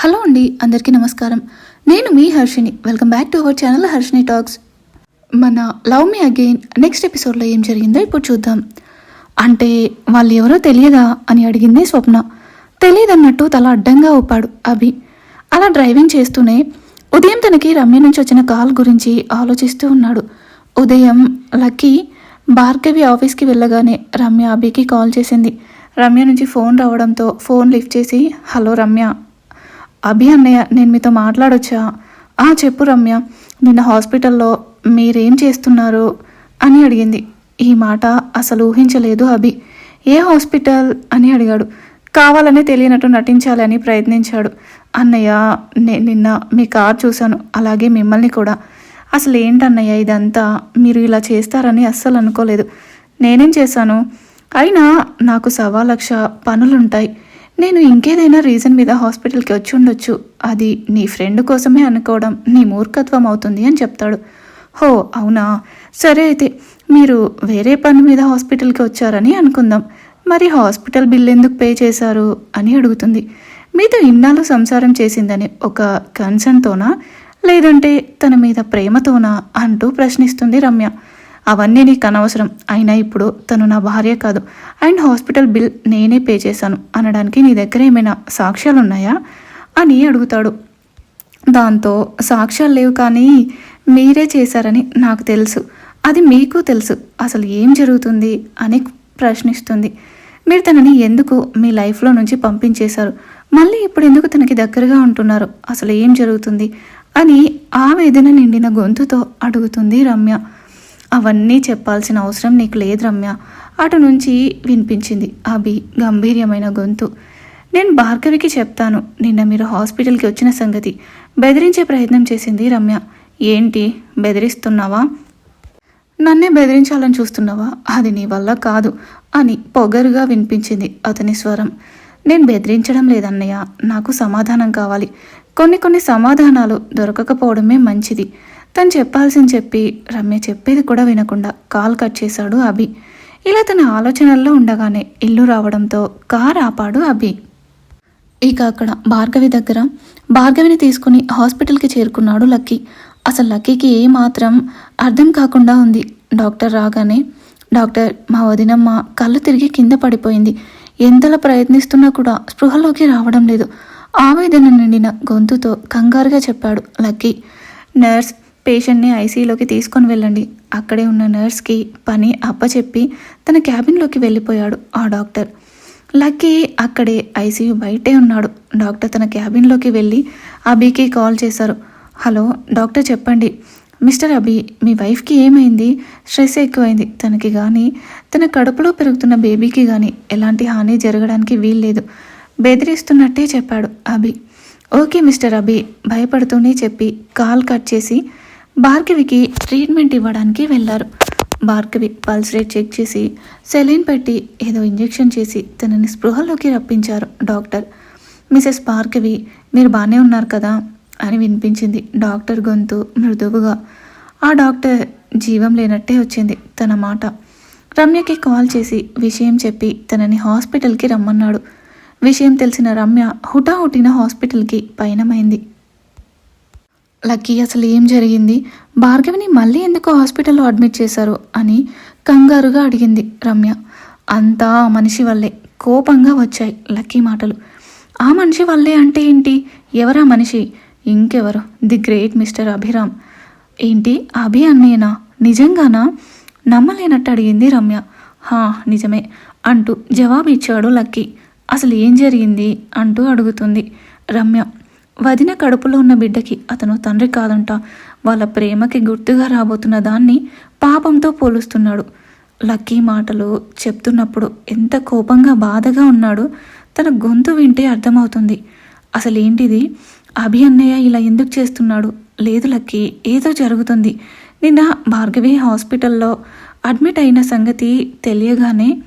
Hello అండి అందరికీ నమస్కారం. నేను మీ Harshini welcome back to our channel Harshini talks మన లవ్ మీ అగైన్ నెక్స్ట్ ఎపిసోడ్లో ఏం జరిగిందో ఇప్పుడు చూద్దాం. అంటే వాళ్ళు ఎవరో తెలియదా అని అడిగింది స్వప్న. తెలియదన్నట్టు తల అడ్డంగా ఊపాడు అభి. అలా డ్రైవింగ్ చేస్తూనే ఉదయం తనకి రమ్య నుంచి వచ్చిన కాల్ గురించి ఆలోచిస్తూ ఉన్నాడు. ఉదయం లక్కీ భార్గవి ఆఫీస్కి వెళ్ళగానే రమ్య అభికి కాల్ చేసింది. రమ్య నుంచి ఫోన్ రావడంతో ఫోన్ లిఫ్ట్ చేసి హలో రమ్య. అభి అన్నయ్య నేను మీతో మాట్లాడొచ్చా? ఆ చెప్పు రమ్య నిన్న హాస్పిటల్లో మీరేం చేస్తున్నారు? అని అడిగింది. ఈ మాట అసలు ఊహించలేదు అభి. ఏ హాస్పిటల్? అని అడిగాడు. కావాలనే తెలియనట్టు నటించాలని ప్రయత్నించాడు. అన్నయ్య నేను నిన్న మీ కార్ చూశాను అలాగే మిమ్మల్ని కూడా. అసలు ఏంటన్నయ్య ఇదంతా? మీరు ఇలా చేస్తారని అస్సలు అనుకోలేదు. నేనేం చేశాను? అయినా నాకు సవా లక్ష పనులుంటాయి. నేను ఇంకేదైనా రీజన్ మీద హాస్పిటల్కి వచ్చి ఉండొచ్చు. అది నీ ఫ్రెండ్ కోసమే అనుకోవడం నీ మూర్ఖత్వం అవుతుంది అని చెప్తాడు. హో అవునా? సరే అయితే మీరు వేరే పని మీద హాస్పిటల్కి వచ్చారని అనుకుందాం. మరి హాస్పిటల్ బిల్ ఎందుకు పే చేశారు అని అడుగుతుంది. మీతో ఇన్నాళ్ళు సంసారం చేసిందని ఒక కన్సర్న్తోనా? లేదంటే తన మీద ప్రేమతోనా? అంటూ ప్రశ్నిస్తుంది రమ్య. అవన్నీ నీకు అనవసరం. అయినా ఇప్పుడు తను నా భార్య కాదు. అండ్ హాస్పిటల్ బిల్ నేనే పే చేశాను. అనడానికి నీ దగ్గర ఏమైనా సాక్ష్యాలు ఉన్నాయా అని అడుగుతాడు. దాంతో సాక్ష్యాలు లేవు కానీ మీరే చేశారని నాకు తెలుసు. అది మీకు తెలుసు. అసలు ఏం జరుగుతుంది అని ప్రశ్నిస్తుంది. మీరు తనని ఎందుకు మీ లైఫ్లో నుంచి పంపించేశారు? మళ్ళీ ఇప్పుడు ఎందుకు తనకి దగ్గరగా ఉంటున్నారు? అసలు ఏం జరుగుతుంది? అని ఆవేదన నిండిన గొంతుతో అడుగుతుంది రమ్య. అవన్నీ చెప్పాల్సిన అవసరం నీకు లేదు రమ్య. అటు నుంచి వినిపించింది అభి గంభీర్యమైన గొంతు. నేను భార్గవికి చెప్తాను నిన్న మీరు హాస్పిటల్కి వచ్చిన సంగతి. బెదిరించే ప్రయత్నం చేసింది రమ్య. ఏంటి బెదిరిస్తున్నావా? నన్నే బెదిరించాలని చూస్తున్నావా? అది నీ వల్ల కాదు అని పొగరుగా వినిపించింది అతని స్వరం. నేను బెదిరించడం లేదన్నయ్య నాకు సమాధానం కావాలి. కొన్ని కొన్ని సమాధానాలు దొరకకపోవడమే మంచిది. తను చెప్పాల్సింది చెప్పి రమ్య చెప్పేది కూడా వినకుండా కాల్ కట్ చేశాడు అభి. ఇలా తన ఆలోచనల్లో ఉండగానే ఇల్లు రావడంతో కార్ ఆపాడు అభి. ఇక అక్కడ భార్గవి దగ్గర భార్గవిని తీసుకుని హాస్పిటల్కి చేరుకున్నాడు లక్కీ. అసలు లక్కీకి ఏమాత్రం అర్థం కాకుండా ఉంది. డాక్టర్ రాగానే డాక్టర్ మా వదినమ్మ కళ్ళు తిరిగి కింద పడిపోయింది. ఎంతలా ప్రయత్నిస్తున్నా కూడా స్పృహలోకి రావడం లేదు. ఆవేదన నిండిన గొంతుతో కంగారుగా చెప్పాడు లక్కీ. నర్స్ పేషెంట్ని ఐసీయూలోకి తీసుకొని వెళ్ళండి. అక్కడే ఉన్న నర్స్కి పని అప్పచెప్పి తన క్యాబిన్లోకి వెళ్ళిపోయాడు ఆ డాక్టర్. లక్కీ అక్కడే ఐసీయూ బయటే ఉన్నాడు. డాక్టర్ తన క్యాబిన్లోకి వెళ్ళి అబీకి కాల్ చేశారు. హలో డాక్టర్ చెప్పండి. మిస్టర్ అభి మీ వైఫ్కి ఏమైంది? స్ట్రెస్ ఎక్కువైంది. తనకి కానీ తన కడుపులో పెరుగుతున్న బేబీకి కానీ ఎలాంటి హాని జరగడానికి వీల్లేదు. బెదిరిస్తున్నట్టే చెప్పాడు అభి. ఓకే మిస్టర్ అభి భయపడుతూనే చెప్పి కాల్ కట్ చేసి భార్గవికి ట్రీట్మెంట్ ఇవ్వడానికి వెళ్ళారు. భార్గవి పల్స్ రేట్ చెక్ చేసి సెలైన్ పెట్టి ఏదో ఇంజెక్షన్ చేసి తనని స్పృహలోకి రప్పించారు డాక్టర్. మిసెస్ భార్గవి మీరు బాగానే ఉన్నారు కదా అని వినిపించింది డాక్టర్ గొంతు మృదువుగా. ఆ డాక్టర్ జీవం లేనట్టే వచ్చింది తన మాట. రమ్యకి కాల్ చేసి విషయం చెప్పి తనని హాస్పిటల్కి రమ్మన్నాడు. విషయం తెలిసిన రమ్య హుటాహుటిన హాస్పిటల్కి పయనమైంది. లక్కీ అసలు ఏం జరిగింది? భార్గవిని మళ్ళీ ఎందుకు హాస్పిటల్లో అడ్మిట్ చేశారు అని కంగారుగా అడిగింది రమ్య. అంతా ఆ మనిషి వల్లే. కోపంగా వచ్చాయి లక్కీ మాటలు. ఆ మనిషి వల్లే అంటే ఏంటి? ఎవరా మనిషి? ఇంకెవరు? The great mister Abhiram. ఏంటి? అభి అన్నయ్యనా? నిజంగానా? నమ్మలేనట్టు అడిగింది రమ్య. హా నిజమే అంటూ జవాబు ఇచ్చాడు లక్కీ. అసలు ఏం జరిగింది? అంటూ అడుగుతుంది రమ్య. వదిన కడుపులో ఉన్న బిడ్డకి అతను తండ్రి కాదంట. వాళ్ళ ప్రేమకి గుర్తుగా రాబోతున్న దాన్ని పాపంతో పోలుస్తున్నాడు. లక్కీ మాటలు చెప్తున్నప్పుడు ఎంత కోపంగా బాధగా ఉన్నాడో తన గొంతు వింటే అర్థమవుతుంది. అసలేంటిది? అభి అన్నయ్య ఇలా ఎందుకు చేస్తున్నాడు? లేదు లక్కీ ఏదో జరుగుతుంది. నిన్న భార్గవి హాస్పిటల్లో అడ్మిట్ అయిన సంగతి తెలియగానే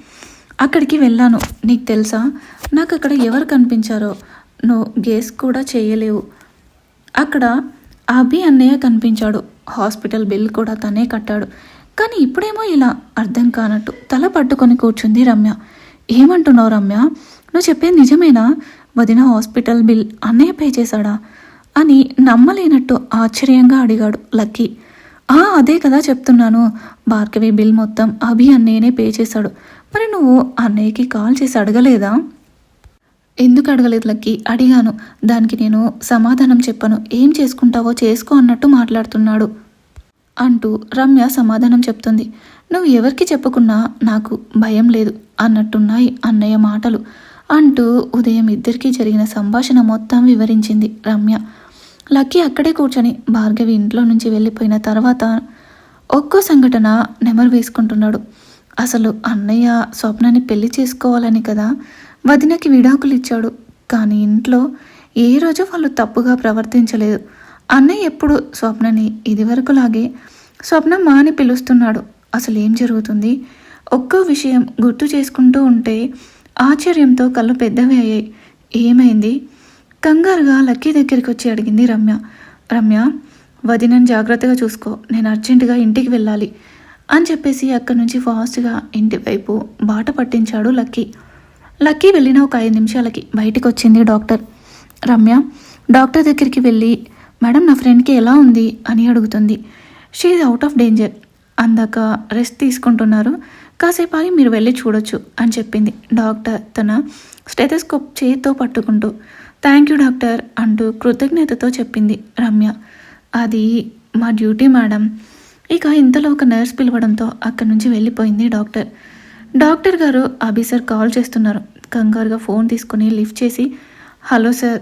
అక్కడికి వెళ్ళాను. నీకు తెలుసా? నాకు అక్కడ ఎవరు కనిపించారో? నువ్వు గేస్ కూడా చేయలేవు. అక్కడ అభి అన్నయ్య కనిపించాడు. హాస్పిటల్ బిల్ కూడా తనే కట్టాడు. కానీ ఇప్పుడేమో ఇలా అర్థం కానట్టు తల పట్టుకొని కూర్చుంది రమ్య. ఏమంటున్నావు రమ్య? నువ్వు చెప్పేది నిజమేనా? వదిన హాస్పిటల్ బిల్ అన్నయ్య పే చేశాడా? అని నమ్మలేనట్టు ఆశ్చర్యంగా అడిగాడు లక్కీ. ఆ అదే కదా చెప్తున్నాను. భార్గవి బిల్ మొత్తం అభి అన్నయ్యనే పే చేశాడు. మరి నువ్వు అన్నయ్యకి కాల్ చేసి అడగలేదా? ఎందుకు అడగలేదు లక్కీ? అడిగాను. దానికి నేను సమాధానం చెప్పను. ఏం చేసుకుంటావో చేసుకో అన్నట్టు మాట్లాడుతున్నాడు అంటూ రమ్య సమాధానం చెప్తుంది. నువ్వు ఎవరికి చెప్పకున్నా నాకు భయం లేదు అన్నట్టున్నాయి అన్నయ్య మాటలు అంటూ ఉదయం ఇద్దరికీ జరిగిన సంభాషణ మొత్తం వివరించింది రమ్య. లక్కీ అక్కడే కూర్చొని భార్గవి ఇంట్లో నుంచి వెళ్ళిపోయిన తర్వాత ఒక్కో సంఘటన నెమరు వేసుకుంటున్నాడు. అసలు అన్నయ్య స్వప్నాన్ని పెళ్ళి చేసుకోవాలని కదా వదినకి విడాకులు ఇచ్చాడు. కానీ ఇంట్లో ఏ రోజు వాళ్ళు తప్పుగా ప్రవర్తించలేదు. అన్నయ్య ఎప్పుడు స్వప్నని ఇదివరకులాగే స్వప్నం మాని పిలుస్తున్నాడు. అసలు ఏం జరుగుతుంది? ఒక్కో విషయం గుర్తు చేసుకుంటూ ఉంటే ఆశ్చర్యంతో కళ్ళు పెద్దవి అయ్యాయి. ఏమైంది? కంగారుగా లక్కీ దగ్గరికి వచ్చి అడిగింది రమ్య. రమ్య వదినని జాగ్రత్తగా చూసుకో. నేను అర్జెంటుగా ఇంటికి వెళ్ళాలి అని చెప్పేసి అక్కడి నుంచి ఫాస్ట్గా ఇంటి వైపు బాట పట్టించాడు లక్కీ. లక్కీ వెళ్ళిన ఒక ఐదు నిమిషాలకి బయటికి వచ్చింది డాక్టర్. రమ్య డాక్టర్ దగ్గరికి వెళ్ళి మేడం నా ఫ్రెండ్కి ఎలా ఉంది? అని అడుగుతుంది. She's out of danger. అందాక రెస్ట్ తీసుకుంటున్నారు. కాసేపు ఆగి మీరు వెళ్ళి చూడొచ్చు అని చెప్పింది. డాక్టర్ తన స్టెథోస్కోప్ చేతితో పట్టుకుంటూ థ్యాంక్ యూ డాక్టర్ అంటూ కృతజ్ఞతతో చెప్పింది రమ్య. అది మా డ్యూటీ మేడం. ఇక ఇంతలో ఒక నర్స్ పిలవడంతో అక్కడి నుంచి వెళ్ళిపోయింది డాక్టర్. డాక్టర్ గారు అభి కాల్ చేస్తున్నారు. కంగారుగా ఫోన్ తీసుకుని లిఫ్ట్ చేసి హలో సార్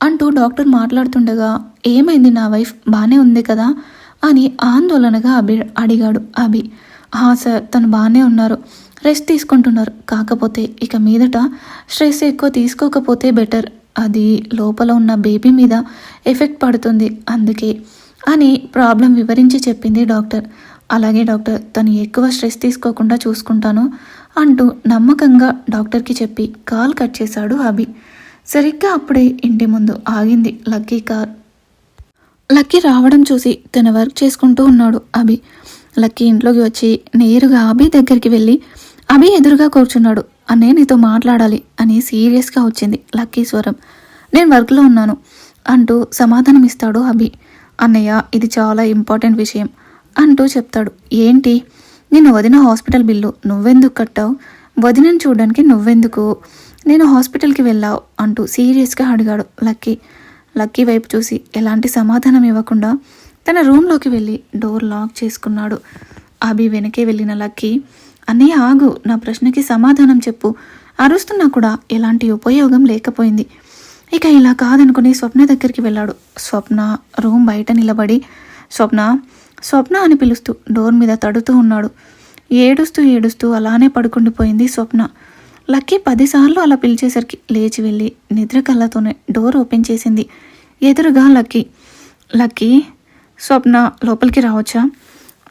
అంటూ డాక్టర్ మాట్లాడుతుండగా ఏమైంది నా వైఫ్? బాగానే ఉంది కదా? అని ఆందోళనగా అభి అడిగాడు అభి. హా సార్ తను బాగానే ఉన్నారు. రెస్ట్ తీసుకుంటున్నారు. కాకపోతే ఇక మీదట స్ట్రెస్ ఎక్కువ తీసుకోకపోతే బెటర్. అది లోపల ఉన్న బేబీ మీద ఎఫెక్ట్ పడుతుంది అందుకే అని ప్రాబ్లం వివరించి చెప్పింది డాక్టర్. అలాగే డాక్టర్ తను ఎక్కువ స్ట్రెస్ తీసుకోకుండా చూసుకుంటాను అంటూ నమ్మకంగా డాక్టర్కి చెప్పి కాల్ కట్ చేశాడు అభి. సరిగ్గా అప్పుడే ఇంటి ముందు ఆగింది లక్కీ కార్. లక్కీ రావడం చూసి తన వర్క్ చేసుకుంటూ ఉన్నాడు అభి. లక్కీ ఇంట్లోకి వచ్చి నేరుగా అభి దగ్గరికి వెళ్ళి అభి ఎదురుగా కూర్చున్నాడు అన్నయ్య నీతో మాట్లాడాలి అని సీరియస్గా వచ్చింది లక్కీ స్వరం. నేను వర్క్లో ఉన్నాను అంటూ సమాధానం ఇస్తాడు అభి. అన్నయ్య ఇది చాలా ఇంపార్టెంట్ విషయం. అంటూ చెప్తాడు. ఏంటి? నేను వదిన హాస్పిటల్ బిల్లు నువ్వెందుకు కట్టావు? వదినను చూడడానికి నువ్వెందుకు? నేను హాస్పిటల్కి వెళ్ళావు అంటూ సీరియస్గా అడిగాడు లక్కీ. లక్కీ వైపు చూసి ఎలాంటి సమాధానం ఇవ్వకుండా తన రూమ్లోకి వెళ్ళి డోర్ లాక్ చేసుకున్నాడు. అభి వెనకే వెళ్ళిన లక్కీ అన్నయ్య ఆగు. నా ప్రశ్నకి సమాధానం చెప్పు. అరుస్తున్నా కూడా ఎలాంటి ఉపయోగం లేకపోయింది. ఇక ఇలా కాదనుకుని స్వప్న దగ్గరికి వెళ్ళాడు. స్వప్న రూమ్ బయట నిలబడి స్వప్న స్వప్న అని పిలుస్తూ డోర్ మీద తడుతూ ఉన్నాడు. ఏడుస్తూ ఏడుస్తూ అలానే పడుకుండిపోయింది స్వప్న. లక్కీ పదిసార్లు అలా పిలిచేసరికి లేచి వెళ్ళి నిద్ర కళ్ళతోనే డోర్ ఓపెన్ చేసింది. ఎదురుగా లక్కీ. లక్కీ స్వప్న లోపలికి రావచ్చా?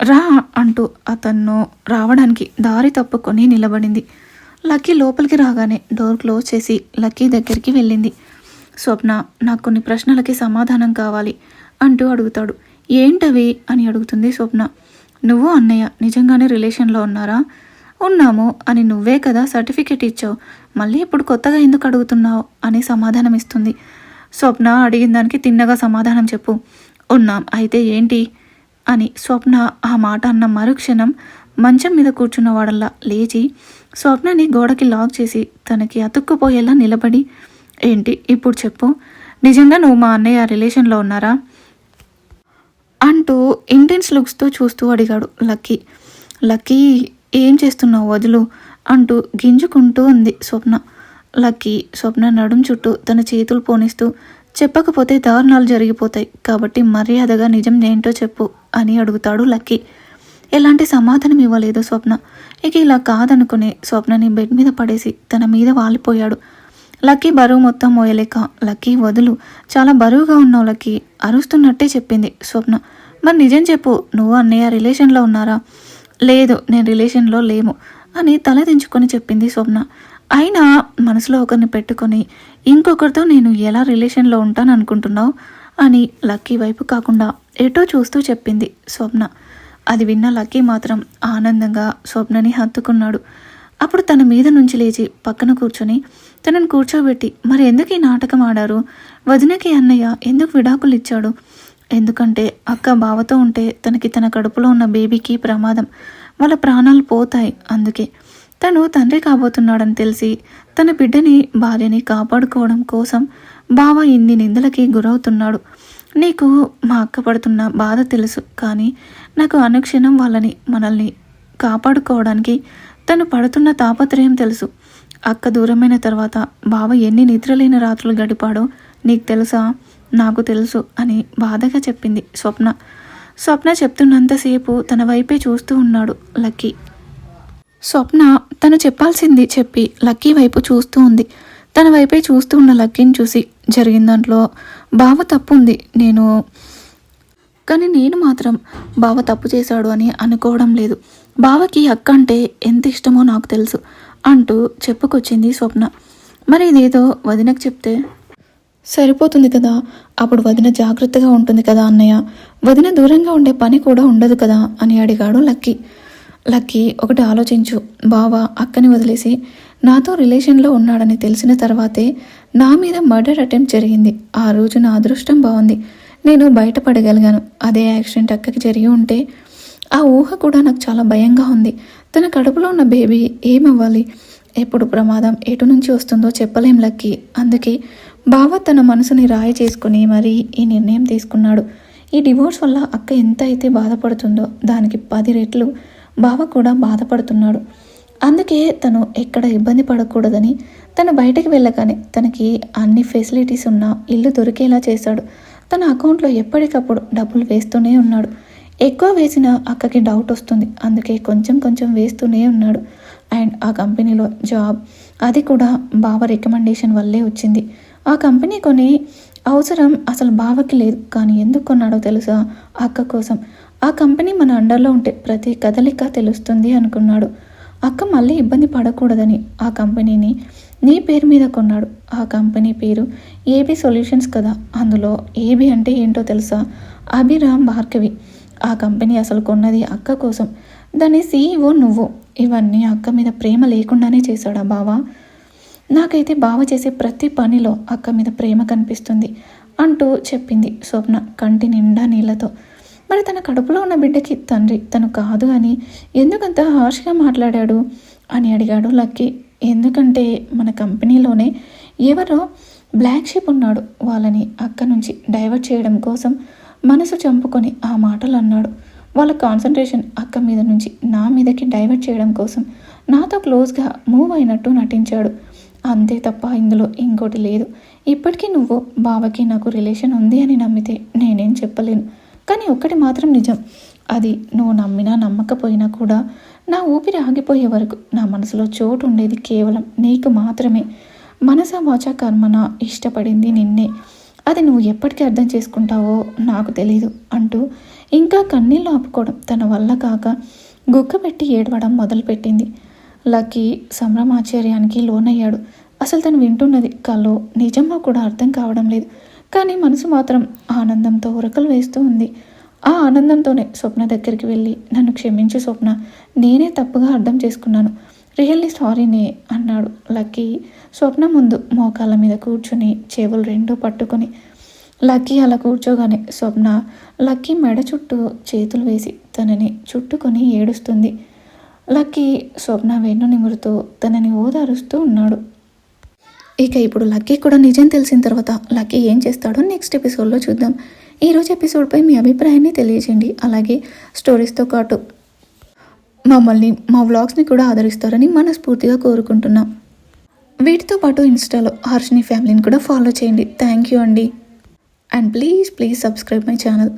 రా అంటూ అతన్ను రావడానికి దారి తప్పుకొని నిలబడింది. లక్కీ లోపలికి రాగానే డోర్ క్లోజ్ చేసి లక్కీ దగ్గరికి వెళ్ళింది. స్వప్న నాకు కొన్ని ప్రశ్నలకి సమాధానం కావాలి అంటూ అడుగుతాడు. ఏంటవి? అని అడుగుతుంది స్వప్న. నువ్వు అన్నయ్య నిజంగానే రిలేషన్లో ఉన్నారా? ఉన్నాము అని నువ్వే కదా సర్టిఫికెట్ ఇచ్చావు. మళ్ళీ ఇప్పుడు కొత్తగా ఎందుకు అడుగుతున్నావు? అని సమాధానం ఇస్తుంది. స్వప్న అడిగిన దానికి తిన్నగా సమాధానం చెప్పు. ఉన్నాం అయితే ఏంటి? అని స్వప్న ఆ మాట అన్న మరుక్షణం మంచం మీద కూర్చున్న వాడల్లా లేచి స్వప్నని గోడకి లాక్ చేసి తనకి అతుక్కుపోయేలా నిలబడి ఏంటి ఇప్పుడు చెప్పు. నిజంగా నువ్వు మా అన్నయ్య రిలేషన్లో ఉన్నారా? అంటూ ఇంటెన్స్ లుక్స్తో చూస్తూ అడిగాడు లక్కీ లక్కీ ఏం చేస్తున్నావు వదులు? అంటూ గింజుకుంటూ ఉంది స్వప్న. లక్కీ స్వప్న నడుం చుట్టూ తన చేతులు పోనిస్తూ చెప్పకపోతే దారుణాలు జరిగిపోతాయి కాబట్టి మర్యాదగా నిజం ఏంటో చెప్పు అని అడుగుతాడు లక్కీ. ఎలాంటి సమాధానం ఇవ్వలేదు స్వప్న. ఇక ఇలా కాదనుకునే స్వప్నని బెడ్ మీద పడేసి తన మీద వాలిపోయాడు. లక్కీ బరువు మొత్తం మోయలేక లక్కీ వదులు. చాలా బరువుగా ఉన్నావు లక్కీ అరుస్తున్నట్టే చెప్పింది స్వప్న. మరి నిజం చెప్పు నువ్వు అన్నయ్య రిలేషన్లో ఉన్నారా? లేదు నేను రిలేషన్లో లేము అని తల దించుకొని చెప్పింది స్వప్న. అయినా మనసులో ఒకరిని పెట్టుకొని ఇంకొకరితో నేను ఎలా రిలేషన్లో ఉంటాను అనుకుంటున్నావు? అని లక్కీ వైపు కాకుండా ఎటో చూస్తూ చెప్పింది స్వప్న. అది విన్న లక్కీ మాత్రం ఆనందంగా స్వప్నని హత్తుకున్నాడు. అప్పుడు తన మీద నుంచి లేచి పక్కన కూర్చొని తనను కూర్చోబెట్టి మరి ఎందుకు ఈ నాటకం ఆడారు? వదినకి అన్నయ్య ఎందుకు విడాకులు ఇచ్చాడు? ఎందుకంటే అక్క బావతో ఉంటే తనకి తన కడుపులో ఉన్న బేబీకి ప్రమాదం. వాళ్ళ ప్రాణాలు పోతాయి. అందుకే తను తండ్రి కాబోతున్నాడని తెలిసి తన బిడ్డని భార్యని కాపాడుకోవడం కోసం బావ ఇన్ని నిందలకి గురవుతున్నాడు. నీకు మా అక్క పడుతున్న బాధ తెలుసు కానీ నాకు అనుక్షణం వాళ్ళని మనల్ని కాపాడుకోవడానికి తను పడుతున్న తాపత్రయం తెలుసు. అక్క దూరమైన తర్వాత బావ ఎన్ని నిద్రలేని రాత్రులు గడిపాడో నీకు తెలుసా? నాకు తెలుసు అని బాధగా చెప్పింది స్వప్న. స్వప్న చెప్తున్నంతసేపు తన వైపే చూస్తూ ఉన్నాడు లక్కీ. స్వప్న తను చెప్పాల్సింది చెప్పి లక్కీ వైపు చూస్తూ ఉంది. తన వైపే చూస్తూ ఉన్న లక్కీని చూసి జరిగిన దాంట్లో బావ తప్పు ఉంది నేను కానీ నేను మాత్రం బావ తప్పు చేశాడు అని అనుకోవడం లేదు. బావకి అక్క అంటే ఎంత ఇష్టమో నాకు తెలుసు అంటూ చెప్పుకొచ్చింది స్వప్న. మరి ఇదేదో వదినకు చెప్తే? సరిపోతుంది కదా. అప్పుడు వదిన జాగ్రత్తగా ఉంటుంది కదా అన్నయ్య. వదిన దూరంగా ఉండే పని కూడా ఉండదు కదా అని అడిగాడు లక్కీ. లక్కీ ఒకటి ఆలోచించు. బావ అక్కని వదిలేసి నాతో రిలేషన్లో ఉన్నాడని తెలిసిన తర్వాతే నా మీద మర్డర్ అటెంప్ట్ జరిగింది. ఆ రోజు నా అదృష్టం బాగుంది నేను బయటపడగలిగాను. అదే యాక్సిడెంట్ అక్కకి జరిగి ఉంటే ఆ ఊహ కూడా నాకు చాలా భయంగా ఉంది. తన కడుపులో ఉన్న బేబీ ఏమవ్వాలి? ఎప్పుడు ప్రమాదం ఎటు నుంచి వస్తుందో చెప్పలేం లక్కీ. అందుకే బావ తన మనసుని రాయి చేసుకుని మరీ ఈ నిర్ణయం తీసుకున్నాడు. ఈ డివోర్స్ వల్ల అక్క ఎంత అయితే బాధపడుతుందో దానికి పది రెట్లు బావ కూడా బాధపడుతున్నాడు. అందుకే తను ఎక్కడ ఇబ్బంది పడకూడదని తను బయటకు వెళ్ళగానే తనకి అన్ని ఫెసిలిటీస్ ఉన్న ఇల్లు దొరికేలా చేశాడు. తన అకౌంట్లో ఎప్పటికప్పుడు డబ్బులు వేస్తూనే ఉన్నాడు. ఎక్కువ వేసిన అక్కకి డౌట్ వస్తుంది. అందుకే కొంచెం కొంచెం వేస్తూనే ఉన్నాడు. అండ్ ఆ కంపెనీలో జాబ్ అది కూడా బావ రికమెండేషన్ వల్లే వచ్చింది. ఆ కంపెనీ కొని అవసరం అసలు బావకి లేదు. కానీ ఎందుకు కొన్నాడో తెలుసా? అక్క కోసం. ఆ కంపెనీ మన అండర్లో ఉంటే ప్రతి కదలిక తెలుస్తుంది అనుకున్నాడు. అక్క మళ్ళీ ఇబ్బంది పడకూడదని ఆ కంపెనీని నీ పేరు మీద కొన్నాడు. ఆ కంపెనీ పేరు ఏబీ సొల్యూషన్స్ కదా. అందులో ఏబీ అంటే ఏంటో తెలుసా? అభిరామ్ భార్గవి. ఆ కంపెనీ అసలు కొన్నది అక్క కోసం. దాని సీఈఓ నువ్వు. ఇవన్నీ అక్క మీద ప్రేమ లేకుండానే చేశాడా బావా? నాకైతే బావ చేసే ప్రతి పనిలో అక్క మీద ప్రేమ కనిపిస్తుంది అంటూ చెప్పింది స్వప్న కంటి నిండా నీళ్ళతో మరి తన కడుపులో ఉన్న బిడ్డకి తండ్రి తను కాదు అని ఎందుకంత హార్ష్గా మాట్లాడాడు? అని అడిగాడు లక్కీ. ఎందుకంటే మన కంపెనీలోనే ఎవరో బ్లాక్ షిప్ ఉన్నాడు. వాళ్ళని అక్క నుంచి డైవర్ట్ చేయడం కోసం మనసు చంపుకొని ఆ మాటలు అన్నాడు వాళ్ళ కాన్సన్ట్రేషన్ అక్క మీద నుంచి నా మీదకి డైవర్ట్ చేయడం కోసం నాతో క్లోజ్గా మూవ్ అయినట్టు నటించాడు. అంతే తప్ప ఇందులో ఇంకోటి లేదు. ఇప్పటికీ నువ్వు బావకి నాకు రిలేషన్ ఉంది అని నమ్మితే నేనేం చెప్పలేను. కానీ ఒక్కటి మాత్రం నిజం. అది నువ్వు నమ్మినా నమ్మకపోయినా కూడా నా ఊపిరి ఆగిపోయే వరకు నా మనసులో చోటు ఉండేది కేవలం నీకు మాత్రమే. మనస వాచా కర్మన ఇష్టపడింది నిన్నే. అది నువ్వు ఎప్పటికీ అర్థం చేసుకుంటావో నాకు తెలీదు అంటూ ఇంకా కన్నీళ్ళు ఆపుకోవడం తన వల్ల కాక గుక్క పెట్టి ఏడవడం మొదలుపెట్టింది. లక్కీ సంభ్రమాశ్చర్యానికి లోనయ్యాడు. అసలు తను వింటున్నది కల్లో నిజమో కూడా అర్థం కావడం లేదు. కానీ మనసు మాత్రం ఆనందంతో ఉరకలు వేస్తూ ఉంది. ఆ ఆనందంతోనే స్వప్న దగ్గరికి వెళ్ళి నన్ను క్షమించు స్వప్న నేనే తప్పుగా అర్థం చేసుకున్నాను. రియల్లీ సారీనే అన్నాడు లక్కీ. స్వప్న ముందు మోకాళ్ళ మీద కూర్చుని చెవులు రెండూ పట్టుకొని లక్కీ అలా కూర్చోగానే స్వప్న లక్కీ మెడ చుట్టూ చేతులు వేసి తనని చుట్టుకొని ఏడుస్తుంది. లక్కీ స్వప్న వెన్ను నిమురుతూ తనని ఓదారుస్తూ ఉన్నాడు. ఇక ఇప్పుడు లక్కీ కూడా నిజం తెలిసిన తర్వాత లక్కీ ఏం చేస్తాడో నెక్స్ట్ ఎపిసోడ్లో చూద్దాం. ఈరోజు ఎపిసోడ్పై మీ అభిప్రాయాన్ని తెలియజేయండి. అలాగే స్టోరీస్తో పాటు మమ్మల్ని మా వ్లాగ్స్ని కూడా ఆదరిస్తారని మనస్ఫూర్తిగా కోరుకుంటున్నాం. వీటితో పాటు ఇన్స్టాలో హర్షిని ఫ్యామిలీని కూడా ఫాలో చేయండి. థ్యాంక్ యూ అండి. And please please subscribe my channel.